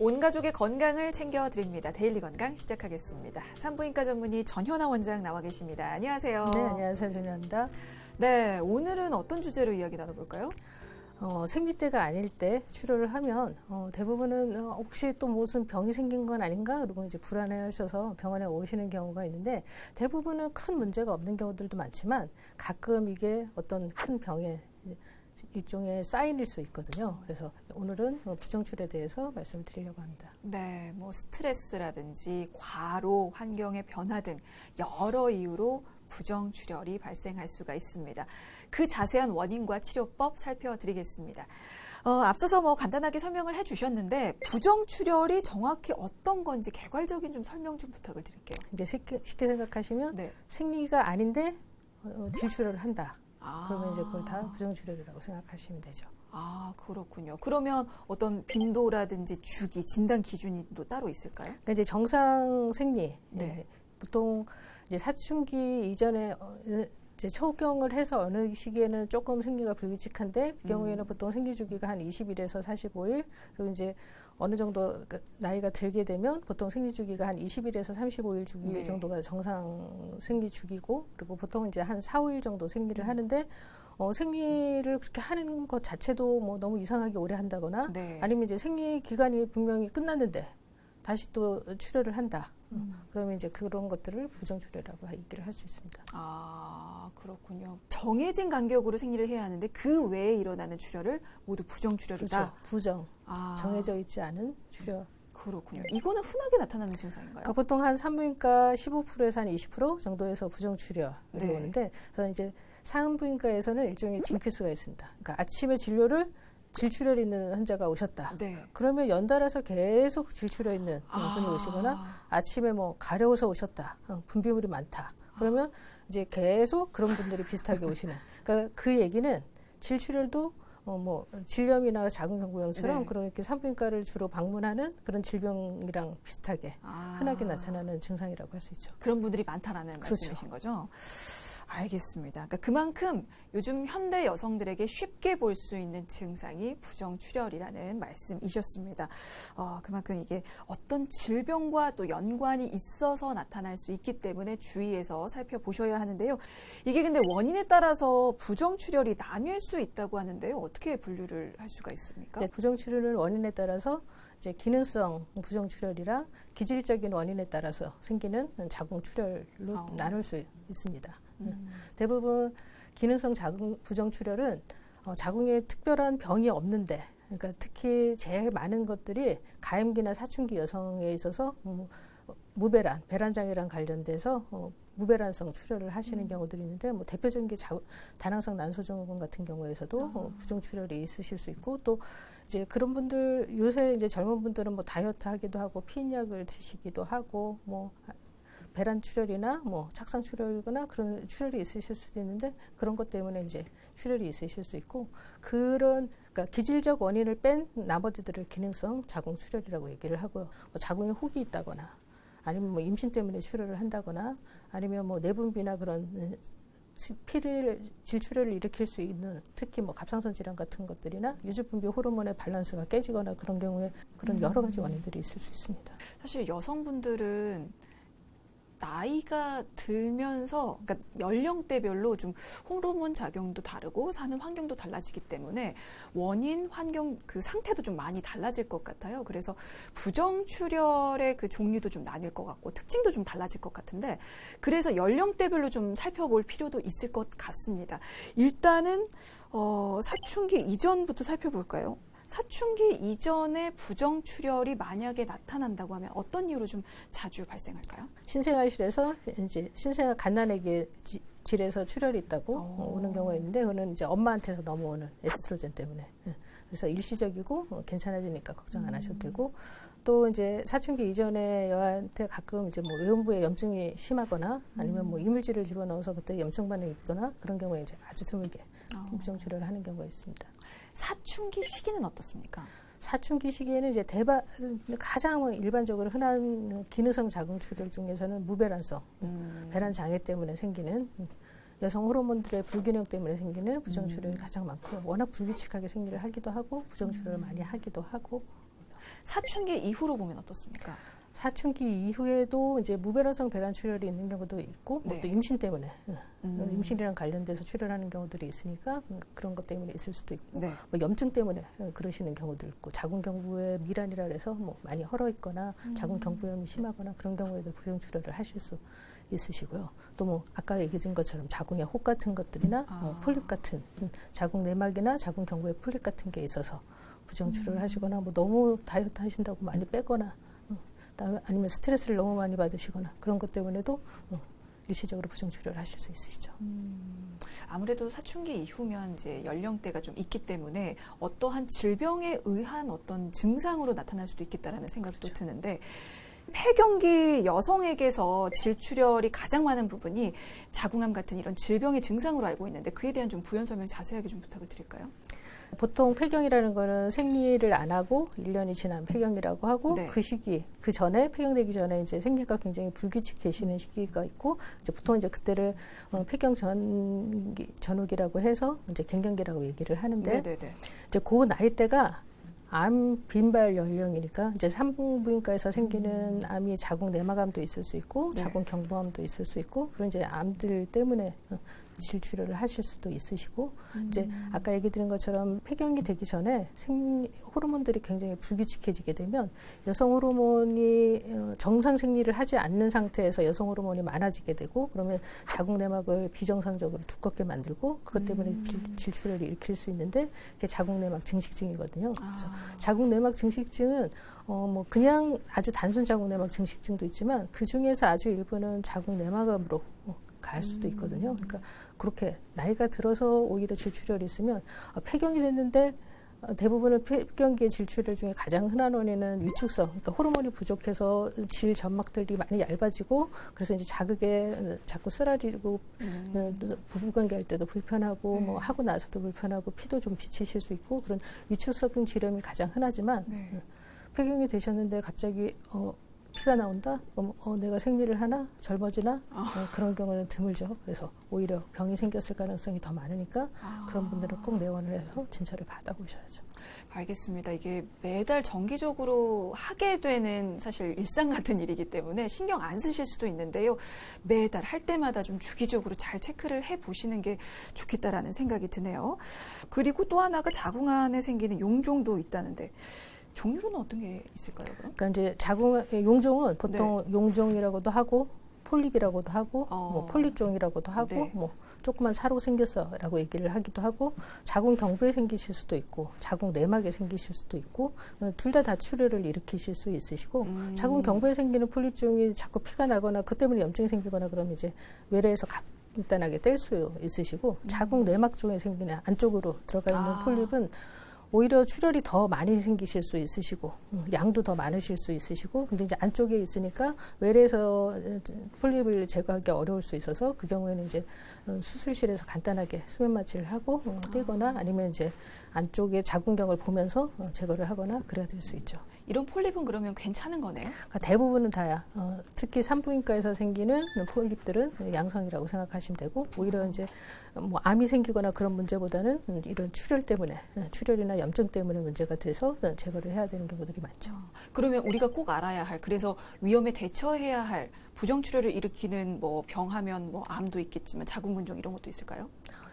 온 가족의 건강을 챙겨드립니다. 데일리 건강 시작하겠습니다. 산부인과 전문의 전현아 원장 나와 계십니다. 안녕하세요. 네, 안녕하세요. 전현입니다. 네, 오늘은 어떤 주제로 이야기 나눠볼까요? 어, 생리 때가 아닐 때 출혈을 하면 어, 대부분은 어, 혹시 또 무슨 병이 생긴 건 아닌가 그리고 이제 불안해하셔서 병원에 오시는 경우가 있는데 대부분은 큰 문제가 없는 경우들도 많지만 가끔 이게 어떤 큰 병의 일종의 사인일 수 있거든요. 그래서 오늘은 어, 부정출에 대해서 말씀드리려고 합니다. 네, 뭐 스트레스라든지 과로, 환경의 변화 등 여러 이유로 부정출혈이 발생할 수가 있습니다. 그 자세한 원인과 치료법 살펴드리겠습니다. 어, 앞서서 뭐 간단하게 설명을 해주셨는데 부정출혈이 정확히 어떤 건지 개괄적인 좀 설명 좀 부탁을 드릴게요. 이제 쉽게, 쉽게 생각하시면 네. 생리가 아닌데 어, 질출혈을 한다. 아. 그러면 이제 그걸 다 부정출혈이라고 생각하시면 되죠. 아, 그렇군요. 그러면 어떤 빈도라든지 주기, 진단 기준이 또 따로 있을까요? 그러니까 이제 정상 생리 네. 예, 보통 이제 사춘기 이전에 어, 이제 초경을 해서 어느 시기에는 조금 생리가 불규칙한데 그 경우에는 음. 보통 생리 주기가 한 20일에서 45일 그리고 이제 어느 정도 그 나이가 들게 되면 보통 생리 주기가 한 20일에서 35일 주기 네. 정도가 정상 생리 주기고 그리고 보통 이제 한 4, 5일 정도 생리를 음. 하는데 어, 생리를 그렇게 하는 것 자체도 뭐 너무 이상하게 오래 한다거나 네. 아니면 이제 생리 기간이 분명히 끝났는데 다시 또 출혈을 한다. 음. 그러면 이제 그런 것들을 부정출혈이라고 얘기를 할 수 있습니다. 아, 그렇군요. 정해진 간격으로 생리를 해야 하는데 그 외에 일어나는 출혈을 모두 부정출혈이다. 그렇죠. 부정, 아, 정해져 있지 않은 출혈. 그렇군요. 이거는 흔하게 나타나는 증상인가요? 그러니까 보통 한 산부인과 15%에서 한 20% 정도에서 부정출혈이 네. 오는데, 그래서 이제 산부인과에서는 일종의 징크스가 있습니다. 그러니까 아침에 진료를 질출혈 있는 환자가 오셨다. 네. 그러면 연달아서 계속 질출혈 있는 아. 분이 오시거나 아침에 뭐 가려워서 오셨다. 어, 분비물이 많다. 그러면 이제 계속 그런 분들이 비슷하게 오시는. 그러니까 그 얘기는 질출혈도 어, 뭐 질염이나 자궁경부염처럼 네. 그렇게 산부인과를 주로 방문하는 그런 질병이랑 비슷하게 아. 흔하게 나타나는 증상이라고 할 수 있죠. 그런 분들이 많다라는 그렇죠. 말씀이신 거죠? 알겠습니다. 그러니까 그만큼 요즘 현대 여성들에게 쉽게 볼 수 있는 증상이 부정출혈이라는 말씀이셨습니다. 어, 그만큼 이게 어떤 질병과 또 연관이 있어서 나타날 수 있기 때문에 주의해서 살펴보셔야 하는데요. 이게 근데 원인에 따라서 부정출혈이 나뉠 수 있다고 하는데요. 어떻게 분류를 할 수가 있습니까? 네, 부정출혈은 원인에 따라서 이제 기능성 부정출혈이랑 기질적인 원인에 따라서 생기는 자궁출혈로 어. 나눌 수 있습니다. 음. 대부분 기능성 자궁 부정출혈은 어, 자궁에 특별한 병이 없는데, 그러니까 특히 제일 많은 것들이 가임기나 사춘기 여성에 있어서 음, 어, 무배란, 배란 장애랑 관련돼서 어, 무배란성 출혈을 하시는 음. 경우들이 있는데, 뭐 대표적인 게 자, 다낭성 난소증후군 같은 경우에서도 아. 어, 부정출혈이 있으실 수 있고 또 이제 그런 분들 요새 이제 젊은 분들은 뭐 다이어트 하기도 하고 피임약을 드시기도 하고 뭐 배란 출혈이나 뭐 착상 출혈이거나 그런 출혈이 있으실 수도 있는데 그런 것 때문에 이제 출혈이 있으실 수 있고 그런 그러니까 기질적 원인을 뺀 나머지들을 기능성 자궁 출혈이라고 얘기를 하고요. 뭐 자궁에 혹이 있다거나 아니면 뭐 임신 때문에 출혈을 한다거나 아니면 뭐 내분비나 그런 음, 시- 피를 질출혈을 일으킬 수 있는 특히 뭐 갑상선 질환 같은 것들이나 유주분비 호르몬의 밸런스가 깨지거나 그런 경우에 그런 여러 가지 원인들이 있을 수 있습니다. 사실 여성분들은 나이가 들면서 그러니까 연령대별로 좀 호르몬 작용도 다르고 사는 환경도 달라지기 때문에 원인 환경 그 상태도 좀 많이 달라질 것 같아요. 그래서 부정 출혈의 그 종류도 좀 나뉠 것 같고 특징도 좀 달라질 것 같은데 그래서 연령대별로 좀 살펴볼 필요도 있을 것 같습니다. 일단은 어, 사춘기 이전부터 살펴볼까요? 사춘기 이전에 부정 출혈이 만약에 나타난다고 하면 어떤 이유로 좀 자주 발생할까요? 신생아실에서 이제 신생아 갓난아기 지- 질에서 출혈이 있다고 오. 어, 오는 경우가 있는데 그거는 이제 엄마한테서 넘어오는 에스트로겐 때문에 예. 그래서 일시적이고 어, 괜찮아지니까 걱정 안 하셔도 되고 또 이제 사춘기 이전에 여아한테 가끔 이제 뭐 외음부에 염증이 심하거나 아니면 뭐 이물질을 집어넣어서 그때 염증 반응이 있거나 그런 경우에 이제 아주 드물게 부정 출혈을 하는 경우가 있습니다. 사춘기 시기는 어떻습니까? 사춘기 시기에는 이제 대바 가장 일반적으로 흔한 기능성 자궁 출혈 중에서는 무배란성 음, 배란 장애 때문에 생기는 여성 호르몬들의 불균형 때문에 생기는 부정 출혈이 음. 가장 많고요. 워낙 불규칙하게 생리를 하기도 하고 부정 출혈을 많이 하기도 하고 사춘기 이후로 보면 어떻습니까? 사춘기 이후에도 이제 무배란성 배란 출혈이 있는 경우도 있고 뭐 네. 또 임신 때문에 응, 음. 임신이랑 관련돼서 출혈하는 경우들이 있으니까 음, 그런 것 때문에 있을 수도 있고 네. 뭐 염증 때문에 어, 그러시는 경우도 있고 자궁 경부에 미란이라 해서 뭐 많이 헐어 있거나 음. 자궁 경부염이 심하거나 그런 경우에도 부정 출혈을 하실 수 있으시고요. 또 뭐 아까 얘기드린 것처럼 자궁에 혹 같은 것들이나 아. 어, 폴립 같은 음, 자궁 내막이나 자궁 경부에 폴립 같은 게 있어서 부정 출혈을 음. 하시거나 뭐 너무 다이어트 하신다고 많이 빼거나 아니면 스트레스를 너무 많이 받으시거나 그런 것 때문에도 어, 일시적으로 부정 출혈을 하실 수 있으시죠. 음, 아무래도 사춘기 이후면 이제 연령대가 좀 있기 때문에 어떠한 질병에 의한 어떤 증상으로 나타날 수도 있겠다라는 생각이 또 드는데 폐경기 여성에게서 질출혈이 가장 많은 부분이 자궁암 같은 이런 질병의 증상으로 알고 있는데 그에 대한 좀 부연 설명 자세하게 좀 부탁을 드릴까요? 보통 폐경이라는 거는 생리를 안 하고 1년이 지난 폐경이라고 하고 네. 그 시기 그 전에 폐경되기 전에 이제 생리가 굉장히 불규칙해지는 시기가 있고 이제 보통 이제 그때를 어, 폐경 전 전후기라고 해서 이제 갱년기라고 얘기를 하는데 네네네. 이제 그 나이대가 암 빈발 연령이니까 이제 산부인과에서 생기는 암이 자궁 내막암도 있을 수 있고 네. 자궁 경부암도 있을 수 있고 그런 이제 암들 때문에 어, 질출혈을 하실 수도 있으시고 이제 음. 아까 얘기 드린 것처럼 폐경이 되기 전에 생 호르몬들이 굉장히 불규칙해지게 되면 여성 호르몬이 어, 정상 생리를 하지 않는 상태에서 여성 호르몬이 많아지게 되고 그러면 자궁 내막을 비정상적으로 두껍게 만들고 그것 때문에 음. 질- 질출혈을 일으킬 수 있는데 그게 자궁 내막 증식증이거든요. 그래서 아, 자궁 내막 증식증은 어 뭐 그냥 아주 단순 자궁 내막 증식증도 있지만 그 중에서 아주 일부는 자궁 내막암으로 어, 갈 수도 음. 있거든요. 그러니까 그렇게 나이가 들어서 오히려 질출혈이 있으면 어, 폐경이 됐는데 어, 대부분의 폐경기의 질출혈 중에 가장 흔한 원인은 위축성, 그러니까 호르몬이 부족해서 질 점막들이 많이 얇아지고 그래서 이제 자극에 어, 자꾸 쓰라리고 음. 어, 부부관계 할 때도 불편하고 네. 뭐 하고 나서도 불편하고 피도 좀 비치실 수 있고 그런 위축성 질염이 가장 흔하지만 네. 폐경이 되셨는데 갑자기 어, 피가 나온다? 어, 어, 내가 생리를 하나? 젊어지나? 아. 어, 그런 경우는 드물죠. 그래서 오히려 병이 생겼을 가능성이 더 많으니까 아. 그런 분들은 꼭 내원을 해서 진찰을 받아보셔야죠. 알겠습니다. 이게 매달 정기적으로 하게 되는 사실 일상 같은 일이기 때문에 신경 안 쓰실 수도 있는데요. 매달 할 때마다 좀 주기적으로 잘 체크를 해 보시는 게 좋겠다라는 생각이 드네요. 그리고 또 하나가 자궁 안에 생기는 용종도 있다는데 종류는 어떤 게 있을까요, 그럼? 그러니까 이제 자궁 용종은 보통 용종이라고도 하고 폴립이라고 하고 네. 어. 뭐 폴립종이라고도 하고 네. 뭐 조그만 사로 생겼어라고 얘기를 하기도 하고 자궁 경부에 생기실 수도 있고 자궁 내막에 생기실 수도 있고 어, 둘다 다 출혈을 일으키실 수 있으시고 음. 자궁 경부에 생기는 폴립종이 자꾸 피가 나거나 그 때문에 염증이 생기거나 그러면 이제 외래에서 간단하게 뗄 수 있으시고 자궁 내막 쪽에 생기는 안쪽으로 들어가 있는 음. 아. 폴립은 오히려 출혈이 더 많이 생기실 수 있으시고 음, 양도 더 많으실 수 있으시고 근데 이제 안쪽에 있으니까 외래에서 어, 폴립을 제거하기 어려울 수 있어서 그 경우에는 이제 어, 수술실에서 간단하게 수면 마취를 하고 어, 떼거나 아니면 이제 안쪽에 자궁경을 보면서 어, 제거를 하거나 그래야 될 수 있죠. 이런 폴립은 그러면 괜찮은 거네요? 그러니까 대부분은 다야. 어, 특히 산부인과에서 생기는 폴립들은 양성이라고 생각하시면 되고 오히려 이제 뭐 암이 생기거나 그런 문제보다는 음, 이런 출혈 때문에 어, 출혈이나 염증 때문에 문제가 돼서 어, 제거를 해야 되는 경우들이 많죠. 그러면 우리가 꼭 알아야 할 그래서 위험에 대처해야 할 부정출혈을 일으키는 뭐 병하면 뭐 암도 있겠지만 자궁근종 이런 것도 있을까요?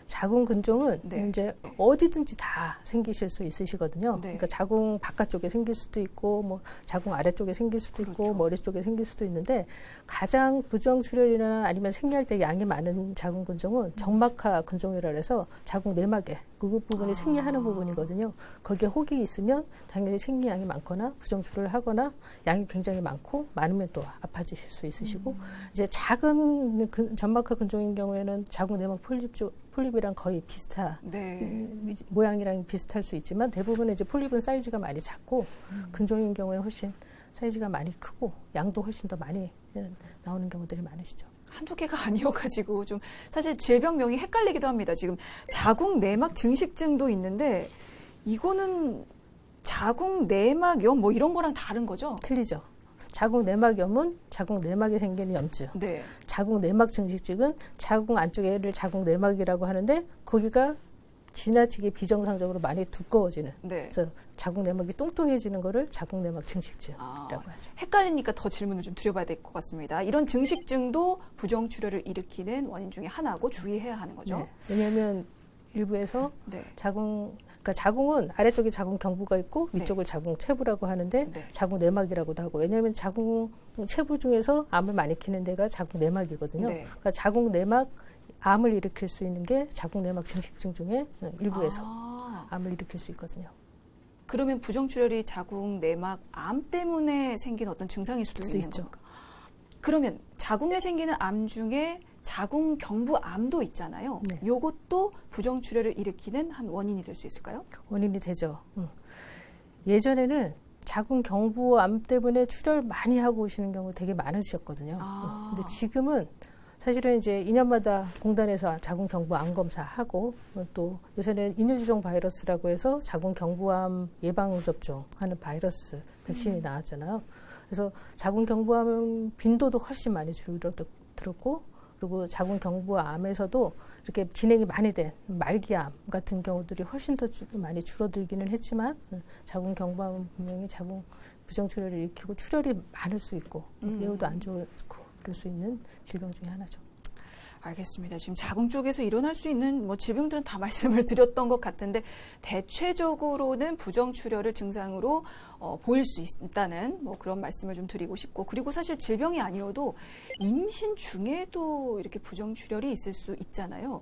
자궁 근종은 네. 이제 어디든지 다 생기실 수 있으시거든요. 네. 그러니까 자궁 바깥쪽에 생길 수도 있고, 뭐 자궁 아래쪽에 생길 수도 있고, 그렇죠. 머리 쪽에 생길 수도 있는데 가장 부정 출혈이나 아니면 생리할 때 양이 많은 자궁 근종은 정막하 근종이라 해서 자궁 내막에 그 부분이 아. 생리하는 부분이거든요. 거기에 혹이 있으면 당연히 생리양이 많거나 부정 출혈을 하거나 양이 굉장히 많고 많으면 또 아파지실 수 있으시고 음. 이제 작은 근, 점막하 근종인 경우에는 자궁 내막 폴립 쪽 폴립이랑 거의 비슷한 네. 음, 모양이랑 비슷할 수 있지만 대부분 이제 폴립은 사이즈가 많이 작고 음. 근종인 경우에는 훨씬 사이즈가 많이 크고 양도 훨씬 더 많이 예, 나오는 경우들이 많으시죠. 한두 개가 아니어가지고 좀 사실 질병명이 헷갈리기도 합니다. 지금 자궁 내막 증식증도 있는데 이거는 자궁 내막염 뭐 이런 거랑 다른 거죠? 틀리죠. 자궁 내막염은 자궁 내막에 생기는 염증. 네. 자궁 내막 증식증은 자궁 안쪽에를 자궁 내막이라고 하는데 거기가 지나치게 비정상적으로 많이 두꺼워지는 네. 그래서 자궁 내막이 뚱뚱해지는 거를 자궁 내막 증식증이라고 아, 하죠. 헷갈리니까 더 질문을 좀 드려봐야 될 것 같습니다. 이런 증식증도 부정 출혈을 일으키는 원인 중에 하나고 주의해야 하는 거죠. 네. 왜냐하면 일부에서 네. 자궁 그러니까 자궁은 아래쪽에 자궁 경부가 있고 네. 위쪽을 자궁 체부라고 하는데 네. 자궁 내막이라고도 하고 왜냐하면 자궁 체부 중에서 암을 많이 키는 데가 자궁 내막이거든요. 네. 그러니까 자궁 내막 암을 일으킬 수 있는 게 자궁 내막 증식증 중에 일부에서 아, 암을 일으킬 수 있거든요. 그러면 부정출혈이 자궁 내막 암 때문에 생긴 어떤 증상일 수도, 수도 있는 있죠. 겁니까? 그러면 자궁에 생기는 암 중에 자궁 경부암도 있잖아요. 네. 요것도 부정출혈을 일으키는 한 원인이 될 수 있을까요? 원인이 되죠. 응. 예전에는 자궁 경부암 때문에 출혈 많이 하고 오시는 경우 되게 많으셨거든요. 아. 응. 근데 지금은 사실은 이제 2년마다 공단에서 자궁 경부암 검사하고 어, 또 요새는 인유주종 바이러스라고 해서 자궁 경부암 예방 접종하는 바이러스 백신이 나왔잖아요. 그래서 자궁 경부암 빈도도 훨씬 많이 줄어들었고 그리고 자궁 경부암에서도 이렇게 진행이 많이 된 말기암 같은 경우들이 훨씬 더 주- 많이 줄어들기는 했지만 음, 자궁 경부암은 분명히 자궁 부정출혈을 일으키고 출혈이 많을 수 있고 음. 예후도 안 좋고 그럴 수 있는 질병 중에 하나죠. 알겠습니다. 지금 자궁 쪽에서 일어날 수 있는 뭐 질병들은 다 말씀을 드렸던 것 같은데 대체적으로는 부정 출혈을 증상으로 어, 보일 수 있다는 뭐 그런 말씀을 좀 드리고 싶고 그리고 사실 질병이 아니어도 임신 중에도 이렇게 부정 출혈이 있을 수 있잖아요.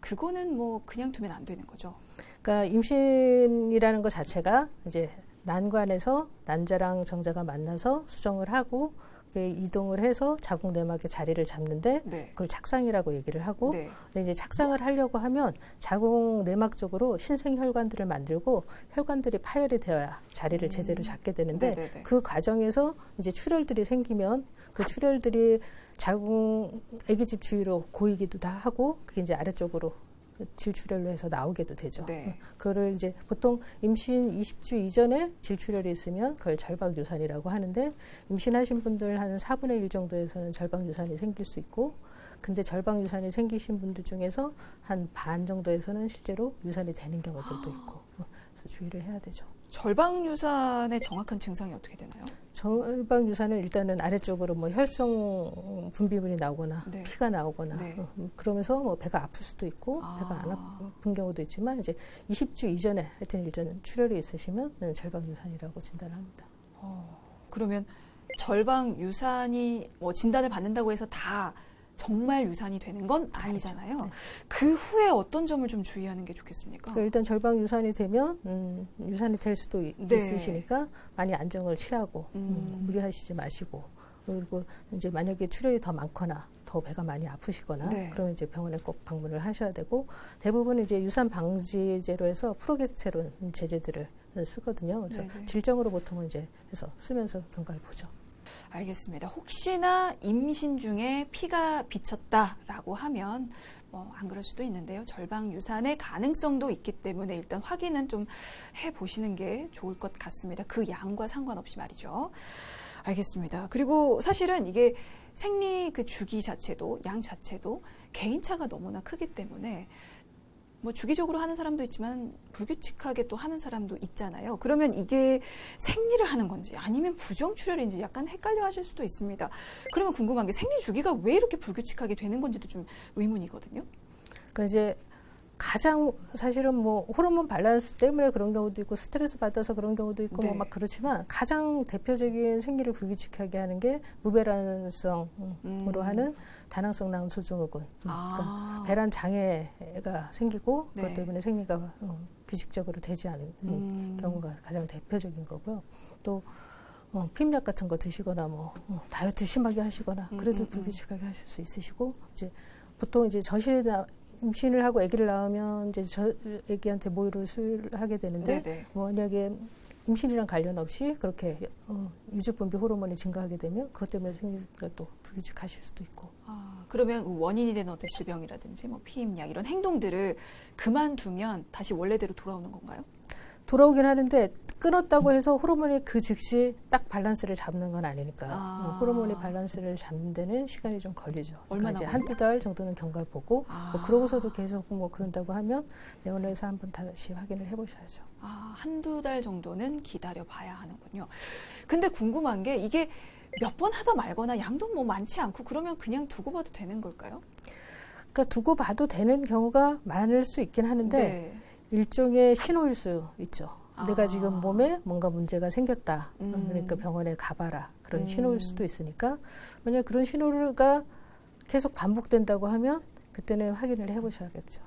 그거는 뭐 그냥 두면 안 되는 거죠. 그러니까 임신이라는 것 자체가 이제 난관에서 난자랑 정자가 만나서 수정을 하고 그 이동을 해서 자궁 내막의 자리를 잡는데 네. 그걸 착상이라고 얘기를 하고 네. 근데 이제 착상을 하려고 하면 자궁 내막 쪽으로 신생 혈관들을 만들고 혈관들이 파열이 되어야 자리를 제대로 잡게 되는데 음. 네네네. 그 과정에서 이제 출혈들이 생기면 그 출혈들이 자궁 애기집 주위로 고이기도 다 하고 그게 이제 아래쪽으로 질출혈로 해서 나오게도 되죠. 네. 그거를 이제 보통 임신 20주 이전에 질출혈이 있으면 그걸 절박 유산이라고 하는데 임신하신 분들 한 4분의 1 정도에서는 절박 유산이 생길 수 있고 근데 절박 유산이 생기신 분들 중에서 한 반 정도에서는 실제로 유산이 되는 경우들도 있고 어, 그래서 주의를 해야 되죠. 절방 유산의 정확한 증상이 어떻게 되나요? 절박 유산은 일단은 아래쪽으로 뭐 혈성 분비물이 나오거나 네. 피가 나오거나 네. 어, 음, 그러면서 뭐 배가 아플 수도 있고 아. 배가 안 아픈 경우도 있지만 이제 20주 이전에 하여튼 일단 출혈이 있으시면 절박 유산이라고 진단합니다. 그러면 절방 유산이 뭐 진단을 받는다고 해서 다 정말 유산이 되는 건 아니잖아요. 네. 그 후에 어떤 점을 좀 주의하는 게 좋겠습니까? 그러니까 일단 절박 유산이 되면 음, 유산이 될 수도 이- 네. 있으시니까 많이 안정을 취하고 음, 음. 무리하시지 마시고 그리고 이제 만약에 출혈이 더 많거나 더 배가 많이 아프시거나 네. 그러면 이제 병원에 꼭 방문을 하셔야 되고 대부분 이제 유산 방지제로 해서 프로게스테론 제제들을 쓰거든요. 그래서 네네. 질정으로 보통은 이제 해서 쓰면서 경과를 보죠. 알겠습니다. 혹시나 임신 중에 피가 비쳤다라고 하면 뭐 안 그럴 수도 있는데요. 절방 유산의 가능성도 있기 때문에 일단 확인은 좀 해 보시는 게 좋을 것 같습니다. 그 양과 상관없이 말이죠. 알겠습니다. 그리고 사실은 이게 생리 그 주기 자체도 양 자체도 개인차가 너무나 크기 때문에 뭐 주기적으로 하는 사람도 있지만 불규칙하게 또 하는 사람도 있잖아요. 그러면 이게 생리를 하는 건지 아니면 부정출혈인지 약간 헷갈려 하실 수도 있습니다. 그러면 궁금한 게 생리 주기가 왜 이렇게 불규칙하게 되는 건지도 좀 의문이거든요. 그러니까 이제 가장 사실은 뭐 호르몬 밸런스 때문에 그런 경우도 있고 스트레스 받아서 그런 경우도 있고 네. 뭐막 그렇지만 가장 대표적인 생리를 불규칙하게 하는 게 무배란성으로 음. 하는 다낭성 낭소증후군. 음, 그러니까 아, 배란 장애가 생기고 네. 그것 때문에 생리가 어, 규칙적으로 되지 않은 음. 경우가 가장 대표적인 거고요. 또 어, 피임약 같은 거 드시거나 뭐 어, 다이어트 심하게 하시거나 음, 그래도 음, 음. 불규칙하게 하실 수 있으시고 이제 보통 이제 저실에 나, 임신을 하고 아기를 낳으면 이제 저 아기한테 모유를 수유하게 되는데 네네. 만약에 임신이랑 관련 없이 그렇게 어, 유즙 분비 호르몬이 증가하게 되면 그것 때문에 생리가 또 불규칙하실 수도 있고 아, 그러면 그 원인이 되는 어떤 질병이라든지 뭐 피임약 이런 행동들을 그만두면 다시 원래대로 돌아오는 건가요? 돌아오긴 하는데 끊었다고 해서 호르몬이 그 즉시 딱 밸런스를 잡는 건 아니니까 아. 어, 호르몬이 밸런스를 잡는 데는 시간이 좀 걸리죠. 얼마나 이제 걸려요? 한두 달 정도는 경과를 보고 아. 뭐 그러고서도 계속 뭐 그런다고 하면 내원에서 한번 다시 확인을 해보셔야죠. 아, 한두 달 정도는 기다려 봐야 하는군요. 근데 궁금한 게 이게 몇 번 하다 말거나 양도 뭐 많지 않고 그러면 그냥 두고 봐도 되는 걸까요? 그러니까 두고 봐도 되는 경우가 많을 수 있긴 하는데 네. 일종의 신호일 수 있죠. 아. 내가 지금 몸에 뭔가 문제가 생겼다. 음. 그러니까 병원에 가봐라. 그런 음. 신호일 수도 있으니까 만약 그런 신호가 계속 반복된다고 하면 그때는 확인을 해보셔야겠죠.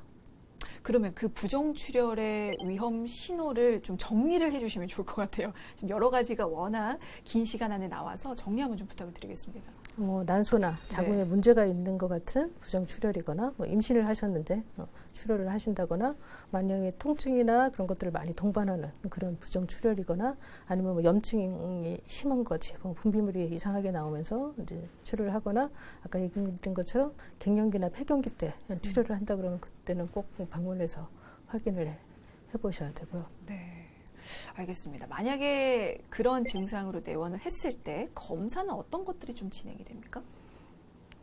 그러면 그 부정출혈의 위험 신호를 좀 정리를 해주시면 좋을 것 같아요. 지금 여러 가지가 워낙 긴 시간 안에 나와서 정리 한번 좀 부탁을 드리겠습니다. 뭐 난소나 자궁에 네. 문제가 있는 것 같은 부정 출혈이거나 뭐 임신을 하셨는데 어, 출혈을 하신다거나 만약에 통증이나 그런 것들을 많이 동반하는 그런 부정 출혈이거나 아니면 뭐 염증이 심한 거지 뭐 분비물이 이상하게 나오면서 이제 출혈을 하거나 아까 얘기드린 것처럼 갱년기나 폐경기 때 출혈을 한다 그러면 그때는 꼭 방문해서 확인을 해, 해보셔야 되고요. 네. 알겠습니다. 만약에 그런 증상으로 내원을 했을 때 검사는 어떤 것들이 좀 진행이 됩니까?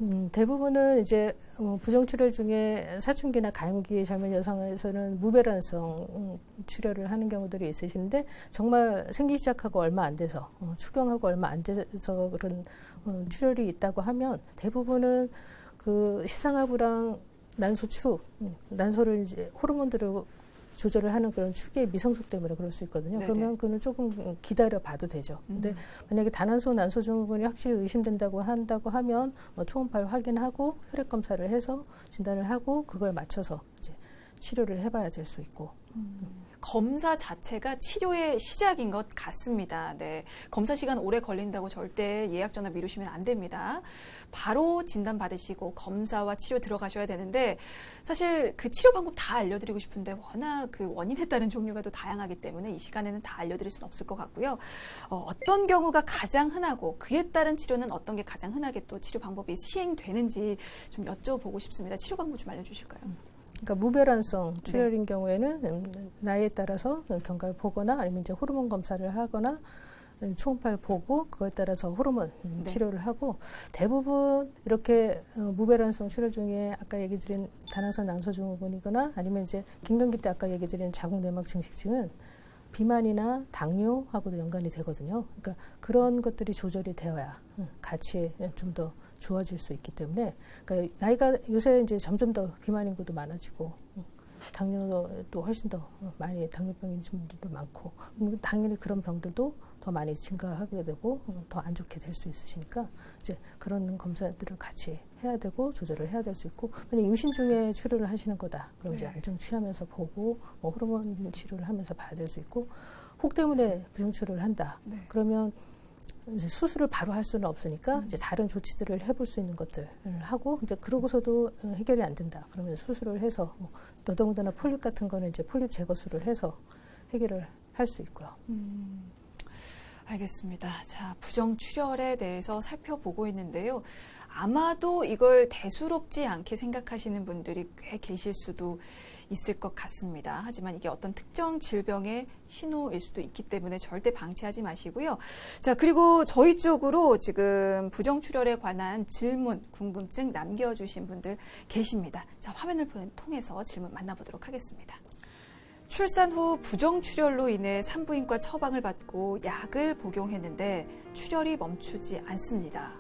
음, 대부분은 이제 어, 부정출혈 중에 사춘기나 가임기 젊은 여성에서는 무배란성 음, 출혈을 하는 경우들이 있으신데 정말 생기 시작하고 얼마 안 돼서 어, 추경하고 얼마 안 돼서 그런 어, 출혈이 있다고 하면 대부분은 그 시상하부랑 난소축, 음, 난소를 이제 호르몬들을 조절을 하는 그런 축의 미성숙 때문에 그럴 수 있거든요. 네네. 그러면 그는 조금 기다려 봐도 되죠. 근데 음. 만약에 다난소 난소 증후군이 확실히 의심된다고 한다고 하면 뭐 초음파를 확인하고 혈액 검사를 해서 진단을 하고 그거에 맞춰서 이제 치료를 해봐야 될 수 있고 검사 자체가 치료의 시작인 것 같습니다. 네. 검사 시간 오래 걸린다고 절대 예약 전화 미루시면 안 됩니다. 바로 진단 받으시고 검사와 치료 들어가셔야 되는데 사실 그 치료 방법 다 알려드리고 싶은데 워낙 그 원인에 따른 종류가 또 다양하기 때문에 이 시간에는 다 알려드릴 수는 없을 것 같고요. 어, 떤 경우가 가장 흔하고 그에 따른 치료는 어떤 게 가장 흔하게 또 치료 방법이 시행되는지 좀 여쭤보고 싶습니다. 치료 방법 좀 알려주실까요? 그러니까 무배란성 출혈인 경우에는 음, 나이에 따라서 경과를 보거나 아니면 이제 호르몬 검사를 하거나 음, 초음파를 보고 그거에 따라서 호르몬 음, 네. 치료를 하고 대부분 이렇게 어, 무배란성 출혈 중에 아까 얘기 드린 다낭성 난소 증후군이거나 아니면 이제 긴경기 때 아까 얘기 드린 자궁 내막 증식증은 비만이나 당뇨하고도 연관이 되거든요. 그러니까 그런 것들이 조절이 되어야 음, 같이 좀 더 좋아질 수 있기 때문에 그러니까 나이가 요새 이제 점점 더 비만 인구도 많아지고 음, 당뇨도 훨씬 더 많이 당뇨병인 분들도 많고 음, 당연히 그런 병들도 더 많이 증가하게 되고 더 안 좋게 될 수 있으시니까 이제 그런 검사들을 같이 해야 되고 조절을 해야 될 수 있고 만약 임신 중에 출혈을 하시는 거다 그럼 이제 네. 알증 취하면서 보고 뭐 호르몬 치료를 하면서 봐야 될 수 있고 혹 때문에 부정출혈을 한다 네. 그러면 이제 수술을 바로 할 수는 없으니까 이제 다른 조치들을 해볼 수 있는 것들을 하고 이제 그러고서도 어, 해결이 안 된다. 그러면 수술을 해서 뭐 더더군다나 폴립 같은 거는 이제 폴립 제거술을 해서 해결을 할 수 있고요. 음, 알겠습니다. 자, 부정 출혈에 대해서 살펴보고 있는데요. 아마도 이걸 대수롭지 않게 생각하시는 분들이 꽤 계실 수도 있을 것 같습니다. 하지만 이게 어떤 특정 질병의 신호일 수도 있기 때문에 절대 방치하지 마시고요. 자, 그리고 저희 쪽으로 지금 부정출혈에 관한 질문, 궁금증 남겨주신 분들 계십니다. 자, 화면을 통해서 질문 만나보도록 하겠습니다. 출산 후 부정출혈로 인해 산부인과 처방을 받고 약을 복용했는데 출혈이 멈추지 않습니다.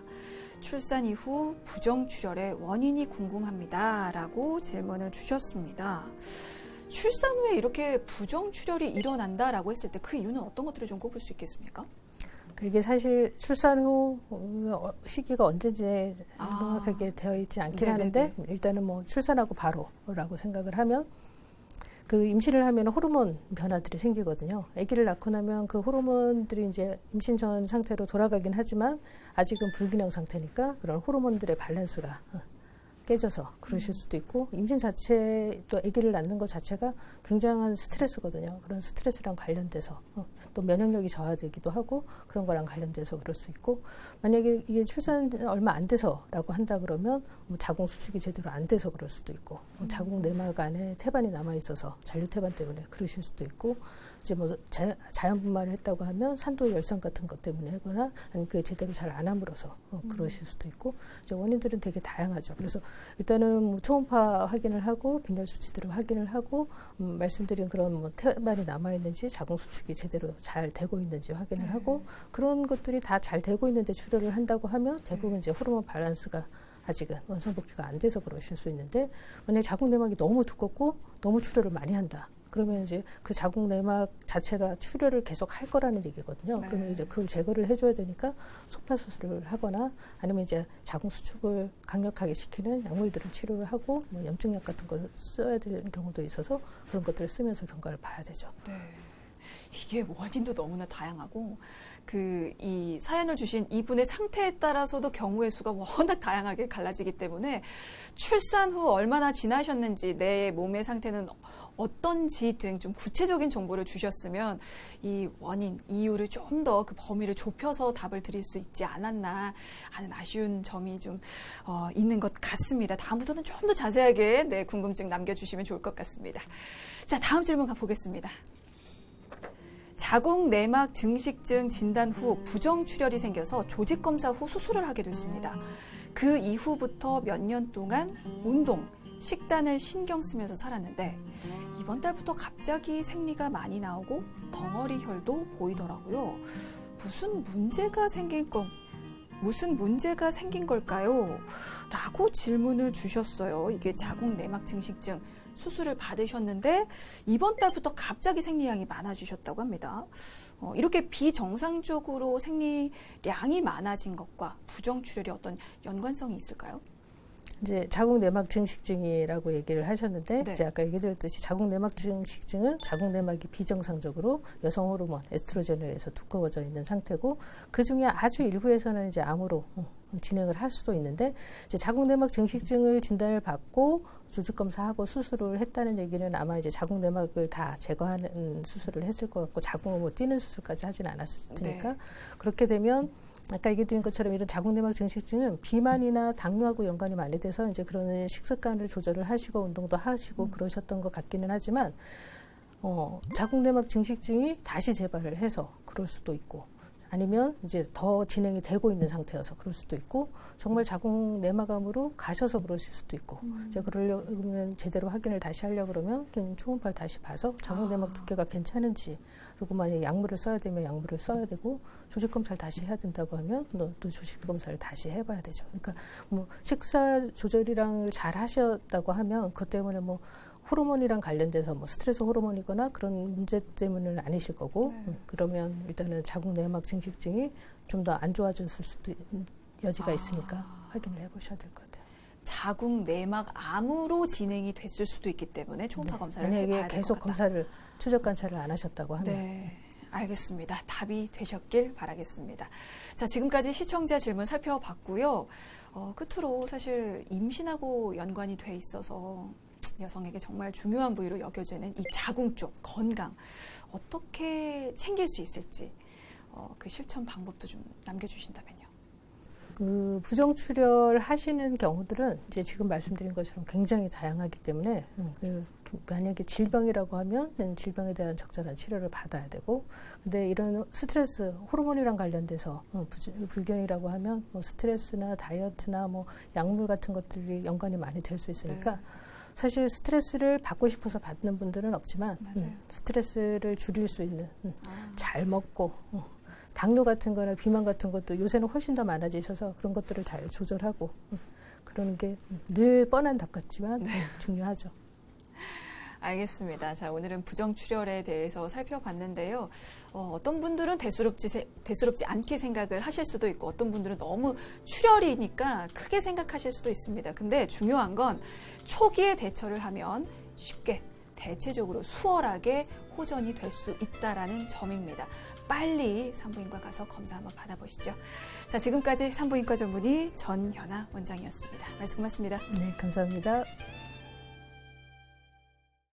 출산 이후 부정출혈의 원인이 궁금합니다. 라고 질문을 주셨습니다. 출산 후에 이렇게 부정출혈이 일어난다라고 했을 때 그 이유는 어떤 것들을 좀 꼽을 수 있겠습니까? 그게 사실 출산 후 어, 시기가 언제인지 아. 명확하게 되어 있지 않긴 네네네. 하는데 일단은 뭐 출산하고 바로라고 생각을 하면 그 임신을 하면 호르몬 변화들이 생기거든요. 아기를 낳고 나면 그 호르몬들이 이제 임신 전 상태로 돌아가긴 하지만 아직은 불균형 상태니까 그런 호르몬들의 밸런스가 어, 깨져서 그러실 수도 있고 임신 자체 또 아기를 낳는 것 자체가 굉장한 스트레스거든요. 그런 스트레스랑 관련돼서 어, 또 면역력이 저하되기도 하고 그런 거랑 관련돼서 그럴 수 있고 만약에 이게 출산 얼마 안 돼서라고 한다 그러면 뭐 자궁 수축이 제대로 안 돼서 그럴 수도 있고 뭐 자궁 내막 안에 태반이 남아 있어서 잔류 태반 때문에 그러실 수도 있고 이제 뭐 자, 자연 분말을 했다고 하면 산도 열성 같은 것 때문에 하거나 아니면 그게 제대로 잘 안 함으로써 어, 그러실 수도 있고 이제 원인들은 되게 다양하죠. 그래서 일단은 뭐 초음파 확인을 하고 빈혈 수치들을 확인을 하고 음, 말씀드린 그런 뭐 태반이 남아 있는지 자궁 수축이 제대로 잘 되고 있는지 확인을 하고 그런 것들이 다 잘 되고 있는데 출혈을 한다고 하면 대부분 이제 호르몬 밸런스가 아직은 원상 복귀가 안 돼서 그러실 수 있는데 만약에 자궁 내막이 너무 두껍고 너무 출혈을 많이 한다. 그러면 이제 그 자궁 내막 자체가 출혈을 계속 할 거라는 얘기거든요. 네. 그러면 이제 그걸 제거를 해줘야 되니까 소파 수술을 하거나 아니면 이제 자궁 수축을 강력하게 시키는 약물들을 치료를 하고 뭐 염증약 같은 걸 써야 되는 경우도 있어서 그런 것들을 쓰면서 경과를 봐야 되죠. 네. 이게 원인도 너무나 다양하고 그 이 사연을 주신 이분의 상태에 따라서도 경우의 수가 워낙 다양하게 갈라지기 때문에 출산 후 얼마나 지나셨는지 내 몸의 상태는 어떤지 등 좀 구체적인 정보를 주셨으면 이 원인, 이유를 좀 더 그 범위를 좁혀서 답을 드릴 수 있지 않았나 하는 아쉬운 점이 좀 어, 있는 것 같습니다. 다음부터는 좀 더 자세하게 내 궁금증 남겨주시면 좋을 것 같습니다. 자, 다음 질문 가보겠습니다. 자궁 내막 증식증 진단 후 부정 출혈이 생겨서 조직 검사 후 수술을 하게 됐습니다. 그 이후부터 몇 년 동안 운동, 식단을 신경 쓰면서 살았는데 이번 달부터 갑자기 생리가 많이 나오고 덩어리 혈도 보이더라고요. 무슨 문제가 생긴 건 무슨 문제가 생긴 걸까요? 라고 질문을 주셨어요. 이게 자궁 내막 증식증 수술을 받으셨는데 이번 달부터 갑자기 생리량이 많아지셨다고 합니다. 어, 이렇게 비정상적으로 생리량이 많아진 것과 부정출혈이 어떤 연관성이 있을까요? 이제 자궁 내막 증식증이라고 얘기를 하셨는데 네. 이제 아까 얘기 드렸듯이 자궁 내막 증식증은 자궁 내막이 비정상적으로 여성 호르몬 에스트로겐에 의해서 두꺼워져 있는 상태고 그 중에 아주 일부에서는 이제 암으로 어, 진행을 할 수도 있는데 이제 자궁 내막 증식증을 진단을 받고 조직 검사하고 수술을 했다는 얘기는 아마 이제 자궁 내막을 다 제거하는 수술을 했을 것 같고 자궁을 뭐 띄는 수술까지 하진 않았을 테니까 네. 그렇게 되면 아까 얘기 드린 것처럼 이런 자궁 내막 증식증은 비만이나 당뇨하고 연관이 많이 돼서 이제 그런 식습관을 조절을 하시고 운동도 하시고 그러셨던 것 같기는 하지만 어, 자궁 내막 증식증이 다시 재발을 해서 그럴 수도 있고 아니면 이제 더 진행이 되고 있는 상태여서 그럴 수도 있고 정말 자궁 내막암으로 가셔서 그러실 수도 있고 이제 그러려면 제대로 확인을 다시 하려 고 그러면 좀 초음파를 다시 봐서 자궁 내막 두께가 괜찮은지 그리고 만약에 약물을 써야 되면 약물을 써야 되고 조직 검사를 다시 해야 된다고 하면 또, 또 조직 검사를 다시 해봐야 되죠. 그러니까 뭐 식사 조절이랑 잘 하셨다고 하면 그것 때문에 뭐 호르몬이랑 관련돼서 뭐 스트레스 호르몬이거나 그런 문제 때문은 아니실 거고 네. 음, 그러면 일단은 자궁 내막 증식증이 좀 더 안 좋아졌을 수도 있- 여지가 아. 있으니까 확인을 해보셔야 될 것 같아요. 자궁 내막 암으로 진행이 됐을 수도 있기 때문에 초음파 검사를 네. 만약에 될것 계속. 검사를 추적 관찰을 안 하셨다고 하면 네. 알겠습니다. 답이 되셨길 바라겠습니다. 자, 지금까지 시청자 질문 살펴봤고요. 어, 끝으로 사실 임신하고 연관이 돼 있어서 여성에게 정말 중요한 부위로 여겨지는 이 자궁 쪽 건강 어떻게 챙길 수 있을지 어, 그 실천 방법도 좀 남겨주신다면요. 그 부정 출혈 하시는 경우들은 이제 지금 말씀드린 것처럼 굉장히 다양하기 때문에 음, 그 만약에 질병이라고 하면 음, 질병에 대한 적절한 치료를 받아야 되고 근데 이런 스트레스 호르몬이랑 관련돼서 음, 부- 불균이라고 하면 뭐 스트레스나 다이어트나 뭐 약물 같은 것들이 연관이 많이 될 수 있으니까 네. 사실 스트레스를 받고 싶어서 받는 분들은 없지만. 음, 스트레스를 줄일 수 있는 음, 아, 잘 먹고 어, 당뇨 같은 거나 비만 같은 것도 요새는 훨씬 더 많아지셔서 그런 것들을 잘 조절하고 음, 그러는 게늘 뻔한 답 같지만 음, 중요하죠. 알겠습니다. 자, 오늘은 부정출혈에 대해서 살펴봤는데요. 어, 떤 분들은 대수롭지, 세- 대수롭지 않게 생각을 하실 수도 있고, 어떤 분들은 너무 출혈이니까 크게 생각하실 수도 있습니다. 근데 중요한 건 초기에 대처를 하면 쉽게, 대체적으로 수월하게 호전이 될 수 있다라는 점입니다. 빨리 산부인과 가서 검사 한번 받아보시죠. 자, 지금까지 산부인과 전문의 전현아 원장이었습니다. 말씀 고맙습니다. 네, 감사합니다.